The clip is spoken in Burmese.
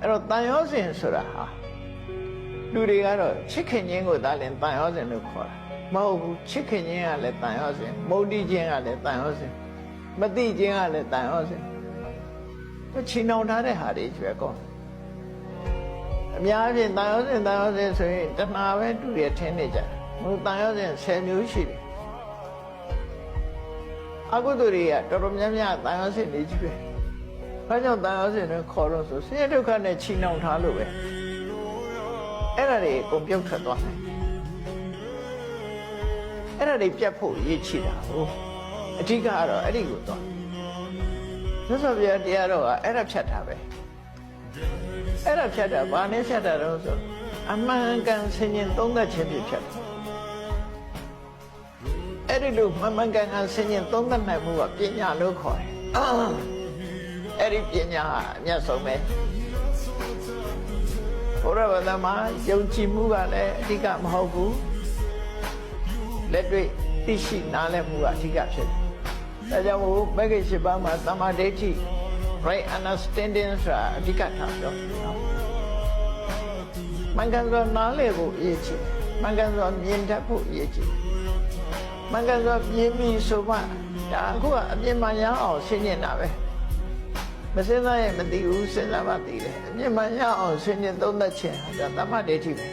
အဲ့တော့တန်ရောစဉ်ဆိုတာဟာလူတွေကတော့ချစ်ခင်ခြင်းကိုသာလင်တန်ရောစဉ်လို့ခေါ်တာမဟုတ်ဘူးချစ်ခင်ခြင်းကလည်းတန်ရောစဉ်မုန်းတိခြင်းကလည်းတန်ရောစဉ်မတိခြင်းကလည်းတန်ရောစဉ်သူချီနှောင်ထားတဲ့ဟာတွေကျွဲကောအများအားဖြင့်တန်ရောစဉ်တန်ရောစဉ်ဆိုရင်တဏှာပဲတူရထင်းနေကြတယ်မဟုတ်တန်ရောစဉ်10မျိုးရှိတယ်အကုသိုလ်တွေကတော်တော်များများတန်ရောစဉ်နေကြီးပဲ ဘာကြောင့်တန်ရောစဉ်တွေခေါ်တော့ဆိုဆင်းရဲဒုက္ခနဲ့ချီနှောင်ထားလို့ပဲအဲ့ဒါတွေအကုန်ပြုတ်ထွက်သွားတယ်အဲ့ဒါတွေပြတ်ဖို့ရည်ချီတာဟုတ်အဓိကကတော့အဲ့ဒီကိုသွားသစ္စာပြတရားတော့ကအဲ့ဒါဖြတ်တာပဲအဲ့ဒါဖြတ်တာဘာနဲ့ဖြတ်တာတော့ဆိုအမှန်ကန်ဆင်ញင်သုံးသက်ခြင်းဖြင့်ဖြတ်တာအဲ့ဒီလိုမှန်မှန်ကန်ကန်ဆင်ញင်သုံးသက်နိုင်မှုကပညာလို့ခေါ်တယ် အဲ့ဒီပညာဟာအမြတ်ဆုံးပဲဘုရားဗဒမှာယုံကြည်မှုကလည်းအဓိကမဟုတ်ဘူးလက်တွေ့သိရှိနားလည်မှုကအဓိကဖြစ်တယ်ဒါကြောင့်မို့မဂ္ဂင်၈ပါးမှာသမာဓိဋ္ဌိ right understanding ဆိုတာအဓိကထားပြောနော်မင်္ဂန်စွာနားလည်ဖို့အရေးကြီးမင်္ဂန်စွာမြင်တတ်ဖို့အရေးကြီးမင်္ဂန်စွာမြင်ပြီးဆိုမှဒါအခုကအမြင်မှန်ရအောင်ရှင်းနေတာပဲ မစင်းသားရဲ့မသိဘူးစဉ်းစားမှသိတယ်အမြင်မှန်ရအောင်ရှင်းရင်သုံးသက်ခြင်းဒါသမာဓိဋ္ဌိပဲ